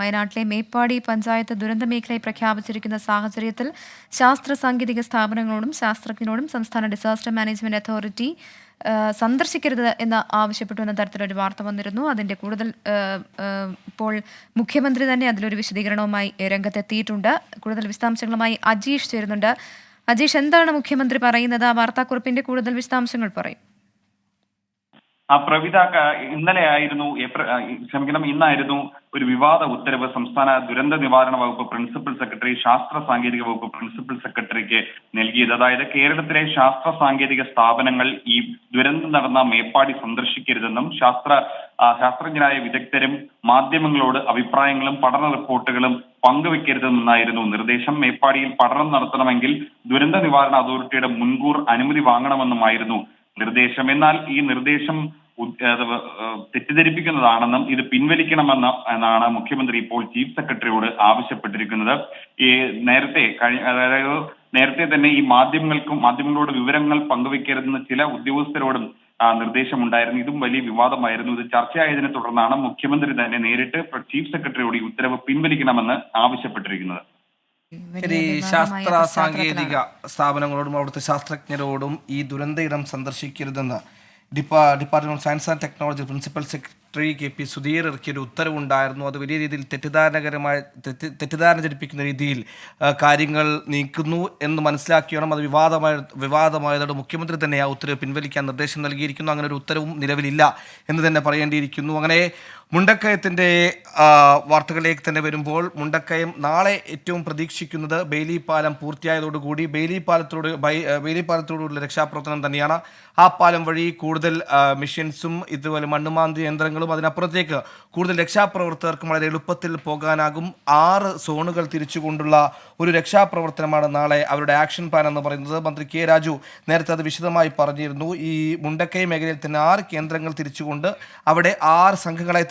വയനാട്ടിലെ മേപ്പാടി പഞ്ചായത്ത് ദുരന്ത മേഖലയിൽ പ്രഖ്യാപിച്ചിരിക്കുന്ന സാഹചര്യത്തിൽ ശാസ്ത്ര സാങ്കേതിക സ്ഥാപനങ്ങളോടും ശാസ്ത്രജ്ഞരോടും സംസ്ഥാന ഡിസാസ്റ്റർ മാനേജ്മെന്റ് അതോറിറ്റി സന്ദർശിക്കരുത് എന്ന് ആവശ്യപ്പെട്ടു എന്ന തരത്തിലൊരു വാർത്ത വന്നിരുന്നു. അതിന്റെ കൂടുതൽ ഇപ്പോൾ മുഖ്യമന്ത്രി തന്നെ അതിലൊരു വിശദീകരണവുമായി രംഗത്തെത്തിയിട്ടുണ്ട്. കൂടുതൽ വിശദാംശങ്ങളുമായി അജീഷ് ചേരുന്നുണ്ട്. അജീഷ് എന്താണ് മുഖ്യമന്ത്രി പറയുന്നത്? ആ വാർത്താക്കുറിപ്പിന്റെ കൂടുതൽ വിശദാംശങ്ങൾ പറയും. ആ പ്രവിത ഇന്നലെ ആയിരുന്നു ക്ഷമിക്കണം ഇന്നായിരുന്നു ഒരു വിവാദ ഉത്തരവ്. സംസ്ഥാന ദുരന്ത നിവാരണ വകുപ്പ് പ്രിൻസിപ്പൽ സെക്രട്ടറി ശാസ്ത്ര സാങ്കേതിക വകുപ്പ് പ്രിൻസിപ്പൽ സെക്രട്ടറിക്ക് നൽകിയത്. അതായത് കേരളത്തിലെ ശാസ്ത്ര സാങ്കേതിക സ്ഥാപനങ്ങൾ ഈ ദുരന്തം നടന്ന മേപ്പാടി സന്ദർശിക്കരുതെന്നും ശാസ്ത്ര ശാസ്ത്രജ്ഞരായ വിദഗ്ധരും മാധ്യമങ്ങളോട് അഭിപ്രായങ്ങളും പഠന റിപ്പോർട്ടുകളും പങ്കുവെക്കരുതെന്നായിരുന്നു നിർദ്ദേശം. മേപ്പാടിയിൽ പഠനം നടത്തണമെങ്കിൽ ദുരന്ത നിവാരണ അതോറിറ്റിയുടെ മുൻകൂർ അനുമതി വാങ്ങണമെന്നുമായിരുന്നു നിർദ്ദേശം. എന്നാൽ ഈ നിർദ്ദേശം തെറ്റിദ്ധരിപ്പിക്കുന്നതാണെന്നും ഇത് പിൻവലിക്കണമെന്ന് എന്നാണ് മുഖ്യമന്ത്രി ഇപ്പോൾ ചീഫ് സെക്രട്ടറിയോട് ആവശ്യപ്പെട്ടിരിക്കുന്നത്. ഈ നേരത്തെ കഴി- അതായത് നേരത്തെ തന്നെ ഈ മാധ്യമങ്ങൾക്കും മാധ്യമങ്ങളോട് വിവരങ്ങൾ പങ്കുവെക്കരുതെന്ന് ചില ഉദ്യോഗസ്ഥരോടും നിർദ്ദേശമുണ്ടായിരുന്നു. ഇതും വലിയ വിവാദമായിരുന്നു. ഇത് ചർച്ചയായതിനെ തുടർന്നാണ് മുഖ്യമന്ത്രി തന്നെ നേരിട്ട് ചീഫ് സെക്രട്ടറിയോട് ഈ ഉത്തരവ് പിൻവലിക്കണമെന്ന് ആവശ്യപ്പെട്ടിരിക്കുന്നത്. ശരി ശാസ്ത്ര. സാങ്കേതിക സ്ഥാപനങ്ങളോടും അവിടുത്തെ ശാസ്ത്രജ്ഞരോടും ഈ ദുരന്ത ഇടം സന്ദർശിക്കരുതെന്ന് ഡിപ്പാ department of science and technology principal secretary K P Sudheer ഇറക്കിയ ഒരു ഉത്തരവുണ്ടായിരുന്നു. അത് വലിയ രീതിയിൽ തെറ്റിദ്ധാരണകരമായ തെറ്റി- തെറ്റിദ്ധാരണ ജനിപ്പിക്കുന്ന രീതിയിൽ കാര്യങ്ങൾ നീക്കുന്നു എന്ന് മനസ്സിലാക്കിയാണ് അത് വിവാദമായ വിവാദമായതോടെ മുഖ്യമന്ത്രി തന്നെ ആ ഉത്തരവ് പിൻവലിക്കാൻ നിർദ്ദേശം നൽകിയിരിക്കുന്നു. അങ്ങനെ ഒരു ഉത്തരവും നിലവിലില്ല എന്ന് തന്നെ പറയേണ്ടിയിരിക്കുന്നു. അങ്ങനെ മുണ്ടക്കയത്തിന്റെ വാർത്തകളിലേക്ക് തന്നെ വരുമ്പോൾ മുണ്ടക്കയം നാളെ ഏറ്റവും പ്രതീക്ഷിക്കുന്നത് ബെയിലി പാലം പൂർത്തിയായതോടുകൂടി ബെയിലി പാലത്തോട് ബെയിലി രക്ഷാപ്രവർത്തനം തന്നെയാണ്. ആ പാലം വഴി കൂടുതൽ മെഷീൻസും ഇതുപോലെ മണ്ണുമാന്തി യന്ത്രങ്ങളും അതിനപ്പുറത്തേക്ക് കൂടുതൽ രക്ഷാപ്രവർത്തകർക്കും വളരെ എളുപ്പത്തിൽ പോകാനാകും. ആറ് സോണുകൾ തിരിച്ചുകൊണ്ടുള്ള ഒരു രക്ഷാപ്രവർത്തനമാണ് നാളെ അവരുടെ ആക്ഷൻ പ്ലാൻ എന്ന് പറയുന്നത്. മന്ത്രി കെ രാജു നേരത്തെ അത് വിശദമായി പറഞ്ഞിരുന്നു. ഈ മുണ്ടക്കൈ മേഖലയിൽ തന്നെ ആറ് കേന്ദ്രങ്ങൾ തിരിച്ചുകൊണ്ട് അവിടെ ആറ് സംഘങ്ങളെ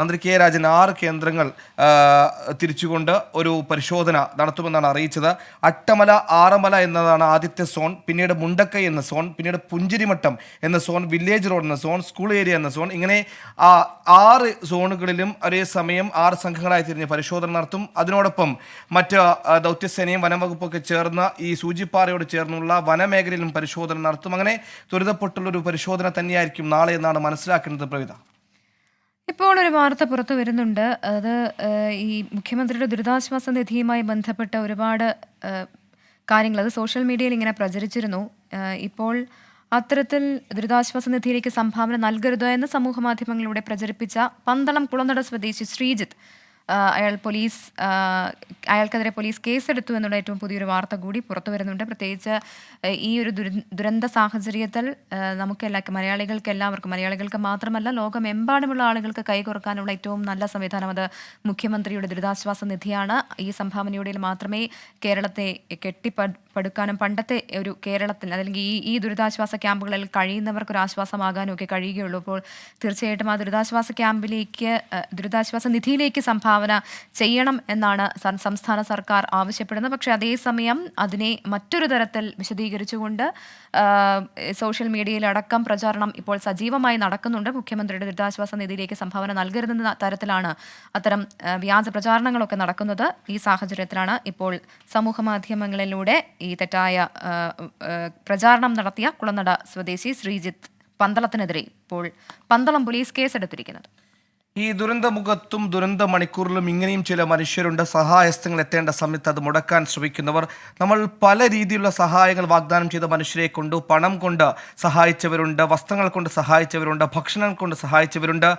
മന്ത്രി കെ രാജൻ ആറ് കേന്ദ്രങ്ങൾ തിരിച്ചുകൊണ്ട് ഒരു പരിശോധന നടത്തുമെന്നാണ് അറിയിച്ചത്. അട്ടമല ആറമല എന്നതാണ് ആദ്യത്തെ സോൺ പിന്നീട് മുണ്ടക്കൈ എന്ന സോൺ പിന്നീട് പുഞ്ചിരിമട്ടം എന്ന സോൺ വില്ലേജ് റോഡ് എന്ന സോൺ സ്കൂൾ ഏരിയ എന്ന സോൺ ഇങ്ങനെ ആറ് സോണുകളിലും ഒരേ സമയം ആറ് സംഘങ്ങളായി തിരിഞ്ഞ് പരിശോധന നടത്തും. അതിനോടൊപ്പം മറ്റ് ദൗത്യസേനയും വനംവകുപ്പൊക്കെ ചേർന്ന് ഈ സൂചിപ്പാറയോട് ചേർന്നുള്ള വനമേഖലയിലും പരിശോധന നടത്തും. അങ്ങനെ ത്വരിതപ്പെട്ടുള്ളൊരു പരിശോധന തന്നെയായിരിക്കും നാളെ എന്നാണ് മനസ്സിലാക്കുന്നത് പ്രവിധ ഇപ്പോൾ ഒരു വാർത്ത പുറത്തു വരുന്നുണ്ട്. അത് ഈ മുഖ്യമന്ത്രിയുടെ ദുരിതാശ്വാസ നിധിയുമായി ബന്ധപ്പെട്ട ഒരുപാട് കാര്യങ്ങൾ. അത് സോഷ്യൽ മീഡിയയിൽ ഇങ്ങനെ പ്രചരിച്ചിരുന്നു. ഇപ്പോൾ അത്തരത്തിൽ ദുരിതാശ്വാസ നിധിയിലേക്ക് സംഭാവന നൽകരുത് എന്ന് സമൂഹ മാധ്യമങ്ങളിലൂടെ പ്രചരിപ്പിച്ച പന്തളം കുളനട സ്വദേശി ശ്രീജിത്ത് അയാൾ പോലീസ് അയാൾക്കെതിരെ പോലീസ് കേസെടുത്തു എന്നുള്ള ഏറ്റവും പുതിയൊരു വാർത്ത കൂടി പുറത്തു വരുന്നുണ്ട്. പ്രത്യേകിച്ച് ഈ ഒരു ദുരന്ത സാഹചര്യത്തിൽ നമുക്കെല്ലാവർക്കും നമുക്കെല്ലാ മലയാളികൾക്ക് എല്ലാവർക്കും മലയാളികൾക്ക് മാത്രമല്ല ലോകമെമ്പാടുമുള്ള ആളുകൾക്ക് കൈകോർക്കാനുള്ള ഏറ്റവും നല്ല സംവിധാനം അത് മുഖ്യമന്ത്രിയുടെ ദുരിതാശ്വാസ നിധിയാണ്. ഈ സംഭാവനയുടെ മാത്രമേ കേരളത്തെ കെട്ടിപ്പടുക്കാനും പണ്ടത്തെ ഒരു കേരളത്തിൽ അല്ലെങ്കിൽ ഈ ഈ ദുരിതാശ്വാസ ക്യാമ്പുകളിൽ കഴിയുന്നവർക്ക് ഒരു ആശ്വാസമാകാനും ഒക്കെ കഴിയുകയുള്ളൂ. അപ്പോൾ തീർച്ചയായിട്ടും ആ ദുരിതാശ്വാസ ക്യാമ്പിലേക്ക് ദുരിതാശ്വാസ നിധിയിലേക്ക് സംഭാവന ചെയ്യണം എന്നാണ് സംസ്ഥാന സർക്കാർ ആവശ്യപ്പെടുന്നത്. പക്ഷേ അതേസമയം അതിനെ മറ്റൊരു തരത്തിൽ വിശദീകരിച്ചുകൊണ്ട് സോഷ്യൽ മീഡിയയിലടക്കം പ്രചാരണം ഇപ്പോൾ സജീവമായി നടക്കുന്നുണ്ട്. മുഖ്യമന്ത്രിയുടെ ദുരിതാശ്വാസ നിധിയിലേക്ക് സംഭാവന നൽകരുതെന്ന തരത്തിലാണ് അത്തരം വ്യാജ പ്രചാരണങ്ങളൊക്കെ നടക്കുന്നത്. ഈ സാഹചര്യത്തിലാണ് ഇപ്പോൾ സമൂഹ മാധ്യമങ്ങളിലൂടെ ഈ തെറ്റായ പ്രചാരണം നടത്തിയ കുളനട സ്വദേശി ശ്രീജിത്ത് പന്തളത്തിനെതിരെ ഇപ്പോൾ പന്തളം പോലീസ് കേസെടുത്തിരിക്കുന്നത്. ഈ ദുരന്തമുഖത്തും ദുരന്ത മണിക്കൂറിലും ഇങ്ങനെയും ചില മനുഷ്യരുണ്ട്. സഹായസ്ഥങ്ങൾ എത്തേണ്ട സമയത്ത് അത് മുടക്കാൻ ശ്രമിക്കുന്നവർ. നമ്മൾ പല രീതിയിലുള്ള സഹായങ്ങൾ വാഗ്ദാനം ചെയ്ത മനുഷ്യരെ കൊണ്ട് പണം കൊണ്ട് സഹായിച്ചവരുണ്ട് വസ്ത്രങ്ങൾ കൊണ്ട് സഹായിച്ചവരുണ്ട് ഭക്ഷണം കൊണ്ട് സഹായിച്ചവരുണ്ട്.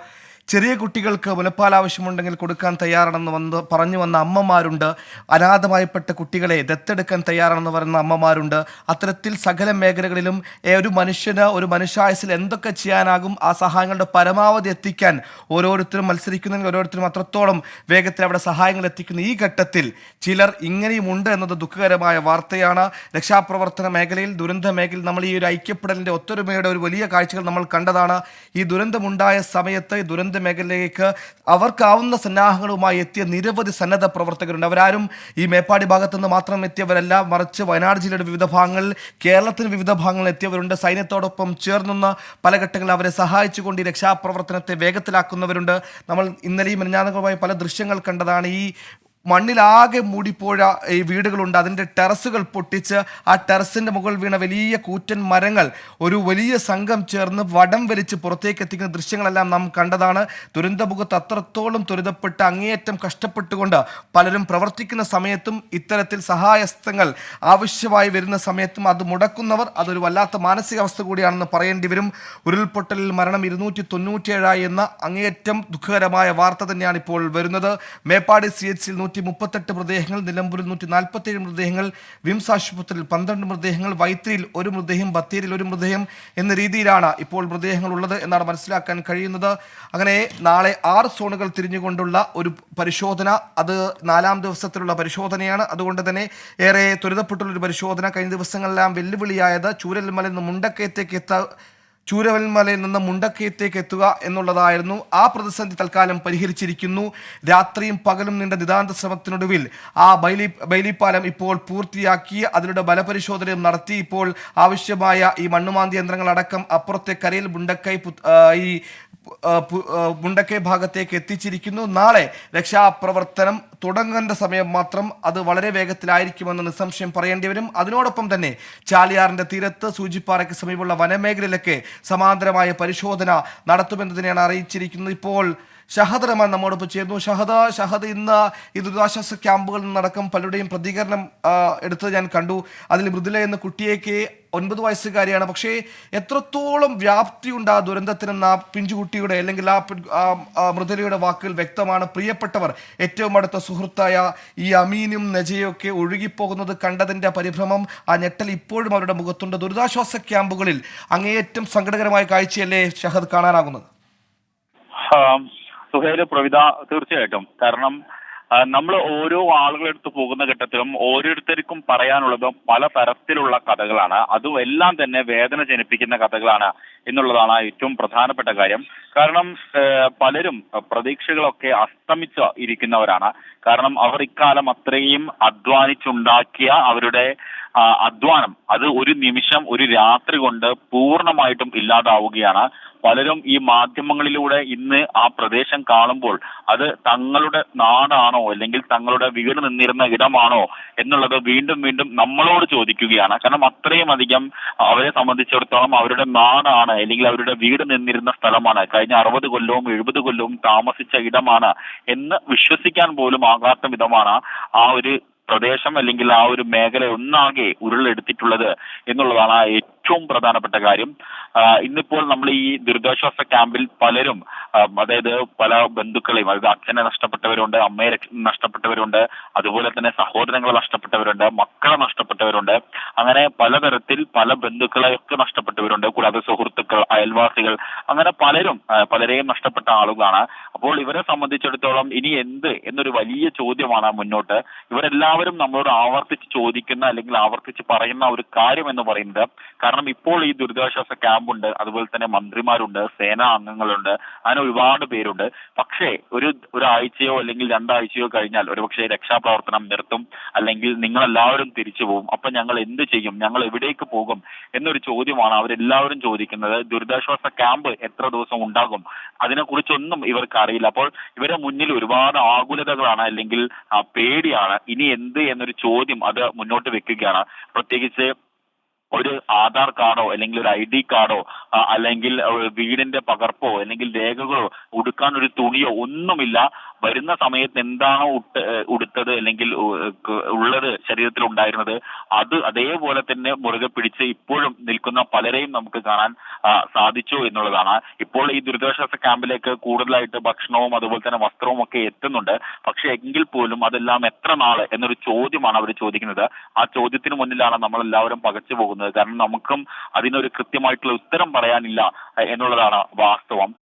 ചെറിയ കുട്ടികൾക്ക് മുലപ്പാൽ ആവശ്യമുണ്ടെങ്കിൽ കൊടുക്കാൻ തയ്യാറാണെന്ന് വന്ന് പറഞ്ഞു വന്ന അമ്മമാരുണ്ട്. അനാഥമായപ്പെട്ട കുട്ടികളെ ദത്തെടുക്കാൻ തയ്യാറാണെന്ന് പറയുന്ന അമ്മമാരുണ്ട്. അത്തരത്തിൽ സകല മേഖലകളിലും ഒരു മനുഷ്യന് ഒരു മനുഷ്യായുസിൽ എന്തൊക്കെ ചെയ്യാനാകും ആ സഹായങ്ങളുടെ പരമാവധി എത്തിക്കാൻ ഓരോരുത്തരും മത്സരിക്കുന്നെങ്കിൽ ഓരോരുത്തരും അത്രത്തോളം വേഗത്തിൽ അവിടെ സഹായങ്ങൾ എത്തിക്കുന്ന ഈ ഘട്ടത്തിൽ ചിലർ ഇങ്ങനെയുമുണ്ട് എന്നത് ദുഃഖകരമായ വാർത്തയാണ്. രക്ഷാപ്രവർത്തന മേഖലയിൽ ദുരന്ത മേഖലയിൽ നമ്മൾ ഈ ഒരു ഐക്യപ്പെടലിന്റെ ഒത്തൊരുമയുടെ ഒരു വലിയ കാഴ്ചകൾ നമ്മൾ കണ്ടതാണ്. ഈ ദുരന്തമുണ്ടായ സമയത്ത് ഈ ദുരന്ത ദുരന്ത മേഖലയിലേക്ക് അവർക്കാവുന്ന സന്നാഹങ്ങളുമായി എത്തിയ നിരവധി സന്നദ്ധ പ്രവർത്തകരുണ്ട്. അവരാരും ഈ മേപ്പാടി ഭാഗത്തു നിന്ന് മാത്രം എത്തിയവരല്ല മറിച്ച് വയനാട് ജില്ലയുടെ വിവിധ ഭാഗങ്ങളിൽ കേരളത്തിന് വിവിധ ഭാഗങ്ങളിൽ എത്തിയവരുണ്ട്. സൈന്യത്തോടൊപ്പം ചേർന്നുന്ന പല ഘട്ടങ്ങളിൽ അവരെ സഹായിച്ചുകൊണ്ട് ഈ രക്ഷാപ്രവർത്തനത്തെ വേഗത്തിലാക്കുന്നവരുണ്ട്. നമ്മൾ ഇന്നലെയും മിനിഞ്ഞാന്നുമായി പല ദൃശ്യങ്ങൾ കണ്ടതാണ്. ഈ മണ്ണിലാകെ മൂടിപ്പോഴ ഈ വീടുകളുണ്ട്. അതിന്റെ ടെറസുകൾ പൊട്ടിച്ച് ആ ടെറസിന്റെ മുകളിൽ വീണ വലിയ കൂറ്റൻ മരങ്ങൾ ഒരു വലിയ സംഘം ചേർന്ന് വടം വലിച്ച് പുറത്തേക്ക് എത്തിക്കുന്ന ദൃശ്യങ്ങളെല്ലാം നാം കണ്ടതാണ്. ദുരന്തമുഖത്ത് അത്രത്തോളം ത്വരിതപ്പെട്ട് അങ്ങേയറ്റം കഷ്ടപ്പെട്ടുകൊണ്ട് പലരും പ്രവർത്തിക്കുന്ന സമയത്തും ഇത്തരത്തിൽ സഹായസ്ഥങ്ങൾ ആവശ്യമായി വരുന്ന സമയത്തും അത് മുടക്കുന്നവർ അതൊരു വല്ലാത്ത മാനസികാവസ്ഥ കൂടിയാണെന്ന് പറയേണ്ടി വരും. ഉരുൾപൊട്ടലിൽ മരണം ഇരുന്നൂറ്റി തൊണ്ണൂറ്റിയേഴായി എന്ന അങ്ങേയറ്റം ദുഃഖകരമായ വാർത്ത തന്നെയാണ് ഇപ്പോൾ വരുന്നത്. മേപ്പാടി സി എച്ച് സിയിൽ നൂറ്റി മുപ്പത്തെട്ട് മൃതദേഹങ്ങൾ നിലമ്പൂരിൽ നൂറ്റി നാൽപ്പത്തേഴ് മൃതദേഹങ്ങൾ വിംസ് ആശുപത്രിയിൽ പന്ത്രണ്ട് മൃതദേഹങ്ങൾ വൈത്തിരിയിൽ ഒരു മൃതദേഹം ബത്തേരിയിൽ ഒരു മൃതദേഹം എന്ന രീതിയിലാണ് ഇപ്പോൾ മൃതദേഹങ്ങൾ ഉള്ളത് എന്നാണ് മനസ്സിലാക്കാൻ കഴിയുന്നത്. അങ്ങനെ നാളെ ആറ് സോണുകൾ തിരിഞ്ഞുകൊണ്ടുള്ള ഒരു പരിശോധന അത് നാലാം ദിവസത്തിലുള്ള പരിശോധനയാണ്. അതുകൊണ്ട് തന്നെ ഏറെ ത്വരിതപ്പെട്ടുള്ള ഒരു പരിശോധന. കഴിഞ്ഞ ദിവസങ്ങളെല്ലാം വെല്ലുവിളിയായത് ചൂരൽമലയിൽ നിന്ന് മുണ്ടക്കയത്തേക്ക് എത്ത ചൂരവൽമലയിൽ നിന്ന് മുണ്ടക്കയത്തേക്ക് എത്തുക എന്നുള്ളതായിരുന്നു ആ പ്രതിസന്ധി തൽക്കാലം പരിഹരിച്ചിരിക്കുന്നു. രാത്രിയും പകലും നീണ്ട നിതാന്ത ശ്രമത്തിനൊടുവിൽ ആ ബൈലി ബൈലിപ്പാലം ഇപ്പോൾ പൂർത്തിയാക്കി അതിലൂടെ ബലപരിശോധനയും നടത്തി. ഇപ്പോൾ ആവശ്യമായ ഈ മണ്ണുമാന്തി യന്ത്രങ്ങളടക്കം അപ്പുറത്തെ കരയിൽ മുണ്ടക്കൈ ഈ മുണ്ടക്കൈ ഭാഗത്തേക്ക് എത്തിച്ചിരിക്കുന്നു. നാളെ രക്ഷാപ്രവർത്തനം തുടങ്ങേണ്ട സമയം മാത്രം അത് വളരെ വേഗത്തിലായിരിക്കുമെന്ന് നിസ്സംശയം പറയേണ്ടി വരും. അതിനോടൊപ്പം തന്നെ ചാലിയാറിന്റെ തീരത്ത് സൂചിപ്പാറയ്ക്ക് സമീപമുള്ള വനമേഖലയിലൊക്കെ സമാന്തരമായ പരിശോധന നടത്തുമെന്നതിനെയാണ് അറിയിച്ചിരിക്കുന്നത്. ഇപ്പോൾ ഷഹദ് റഹ്മാൻ നമ്മോടൊപ്പം ചേർന്നു ഷഹദ ഷഹദ് ഇന്ന് ഈ ദുരിതാശ്വാസ ക്യാമ്പുകളിൽ നടക്കും പലരുടെയും പ്രതികരണം എടുത്തത് ഞാൻ കണ്ടു. അതിൽ മൃദുല എന്ന കുട്ടിയേക്ക് ഒൻപത് വയസ്സുകാരിയാണ്. പക്ഷേ എത്രത്തോളം വ്യാപ്തിയുണ്ട് ആ ദുരന്തത്തിനെന്ന് ആ പിഞ്ചുകുട്ടിയുടെ അല്ലെങ്കിൽ ആ മൃദുലയുടെ വാക്കുകൾ വ്യക്തമാണ്. പ്രിയപ്പെട്ടവർ ഏറ്റവും അടുത്ത സുഹൃത്തായ ഈ അമീനും നജയും ഒക്കെ ഒഴുകിപ്പോകുന്നത് കണ്ടതിന്റെ പരിഭ്രമം ആ ഞെട്ടൽ ഇപ്പോഴും അവരുടെ മുഖത്തുണ്ട്. ദുരിതാശ്വാസ ക്യാമ്പുകളിൽ അങ്ങേയറ്റം സങ്കടകരമായ കാഴ്ചയല്ലേ ഷഹദ് കാണാനാകുന്നത്? സുഹേൽ പ്രവിത തീർച്ചയായിട്ടും. കാരണം നമ്മൾ ഓരോ ആളുകളെടുത്ത് പോകുന്ന ഘട്ടത്തിലും ഓരോരുത്തർക്കും പറയാനുള്ളത് പല തരത്തിലുള്ള കഥകളാണ്. അതും എല്ലാം തന്നെ വേദന ജനിപ്പിക്കുന്ന കഥകളാണ് എന്നുള്ളതാണ് ഏറ്റവും പ്രധാനപ്പെട്ട കാര്യം. കാരണം പലരും പ്രതീക്ഷകളൊക്കെ അസ്തമിച്ച് ഇരിക്കുന്നവരാണ്. കാരണം അവർ ഇക്കാലം അത്രയും അധ്വാനിച്ചുണ്ടാക്കിയ അവരുടെ അധ്വാനം അത് ഒരു നിമിഷം ഒരു രാത്രി കൊണ്ട് പൂർണമായിട്ടും ഇല്ലാതാവുകയാണ്. പലരും ഈ മാധ്യമങ്ങളിലൂടെ ഇന്ന് ആ പ്രദേശം കാണുമ്പോൾ അത് തങ്ങളുടെ നാടാണോ അല്ലെങ്കിൽ തങ്ങളുടെ വീട് നിന്നിരുന്ന ഇടമാണോ എന്നുള്ളത് വീണ്ടും വീണ്ടും നമ്മളോട് ചോദിക്കുകയാണ്. കാരണം അത്രയും അധികം അവരെ സംബന്ധിച്ചിടത്തോളം അവരുടെ നാടാണ് അല്ലെങ്കിൽ അവരുടെ വീട് നിന്നിരുന്ന സ്ഥലമാണ്. കഴിഞ്ഞ അറുപത് കൊല്ലവും എഴുപത് കൊല്ലവും താമസിച്ച ഇടമാണ് എന്ന് വിശ്വസിക്കാൻ പോലും ആകാത്ത വിധമാണ് ആ ഒരു പ്രദേശം അല്ലെങ്കിൽ ആ ഒരു മേഖല ഒന്നാകെ ഉരുളെടുത്തിട്ടുള്ളത് എന്നുള്ളതാണ് ഏറ്റവും പ്രധാനപ്പെട്ട കാര്യം. ഇന്നിപ്പോൾ നമ്മൾ ഈ ദുരിതാശ്വാസ ക്യാമ്പിൽ പലരും അതായത് പല ബന്ധുക്കളെയും അതായത് അച്ഛനെ നഷ്ടപ്പെട്ടവരുണ്ട് അമ്മയെ നഷ്ടപ്പെട്ടവരുണ്ട് അതുപോലെ തന്നെ സഹോദരങ്ങളെ നഷ്ടപ്പെട്ടവരുണ്ട് മക്കളെ നഷ്ടപ്പെട്ടവരുണ്ട്. അങ്ങനെ പലതരത്തിൽ പല ബന്ധുക്കളെയൊക്കെ നഷ്ടപ്പെട്ടവരുണ്ട്. കൂടാതെ സുഹൃത്തുക്കൾ അയൽവാസികൾ അങ്ങനെ പലരും പലരെയും നഷ്ടപ്പെട്ട ആളുകളാണ്. അപ്പോൾ ഇവരെ സംബന്ധിച്ചിടത്തോളം ഇനി എന്ത് എന്നൊരു വലിയ ചോദ്യമാണ് മുന്നോട്ട്. ഇവരെല്ലാവരും നമ്മളോട് ആവർത്തിച്ച് ചോദിക്കുന്ന അല്ലെങ്കിൽ ആവർത്തിച്ച് പറയുന്ന ഒരു കാര്യം എന്ന് പറയുന്നത് കാരണം ഇപ്പോൾ ഈ ദുരിതാശ്വാസ ക്യാമ്പുണ്ട് അതുപോലെ തന്നെ മന്ത്രിമാരുണ്ട് സേനാ അംഗങ്ങളുണ്ട് അങ്ങനെ ഒരുപാട് പേരുണ്ട്. പക്ഷേ ഒരു ഒരാഴ്ചയോ അല്ലെങ്കിൽ രണ്ടാഴ്ചയോ കഴിഞ്ഞാൽ ഒരുപക്ഷെ രക്ഷാപ്രവർത്തനം നിർത്തും അല്ലെങ്കിൽ നിങ്ങൾ എല്ലാവരും തിരിച്ചു പോകും അപ്പൊ ഞങ്ങൾ എന്ത് ചെയ്യും? ഞങ്ങൾ എവിടേക്ക് പോകും? എന്നൊരു ചോദ്യമാണ് അവരെല്ലാവരും ചോദിക്കുന്നത്. ദുരിതാശ്വാസ ക്യാമ്പ് എത്ര ദിവസം ഉണ്ടാകും? അതിനെക്കുറിച്ചൊന്നും ഇവർക്ക് അറിയില്ല. അപ്പോൾ ഇവരെ മുന്നിൽ ഒരുപാട് ആകുലതകളാണ് അല്ലെങ്കിൽ പേടിയാണ്. ഇനി എന്ത് എന്നൊരു ചോദ്യം അത് മുന്നോട്ട് വെക്കുകയാണ്. പ്രത്യേകിച്ച് ഒരു ആധാർ കാർഡോ അല്ലെങ്കിൽ ഒരു ഐ ഡി കാർഡോ അല്ലെങ്കിൽ വീടിന്റെ പകർപ്പോ അല്ലെങ്കിൽ രേഖകളോ ഉടുക്കാൻ ഒരു തുണിയോ ഒന്നുമില്ല. വരുന്ന സമയത്ത് എന്താണോ ഉട്ട് ഉടുത്തത് അല്ലെങ്കിൽ ഉള്ളത് ശരീരത്തിൽ ഉണ്ടായിരുന്നത് അത് അതേപോലെ തന്നെ മുറുകെ പിടിച്ച് ഇപ്പോഴും നിൽക്കുന്ന പലരെയും നമുക്ക് കാണാൻ സാധിച്ചു എന്നുള്ളതാണ്. ഇപ്പോൾ ഈ ദുരിതാശ്വാസ ക്യാമ്പിലേക്ക് കൂടുതലായിട്ട് ഭക്ഷണവും അതുപോലെ തന്നെ വസ്ത്രവും ഒക്കെ എത്തുന്നുണ്ട്. പക്ഷെ എങ്കിൽ പോലും അതെല്ലാം എത്ര നാൾ എന്നൊരു ചോദ്യമാണ് അവർ ചോദിക്കുന്നത്. ആ ചോദ്യത്തിന് മുന്നിലാണ് നമ്മൾ എല്ലാവരും പകച്ചു പോകുന്നത്. കാരണം നമുക്കും അതിനൊരു കൃത്യമായിട്ടുള്ള ഉത്തരം പറയാനില്ല എന്നുള്ളതാണ് വാസ്തവം.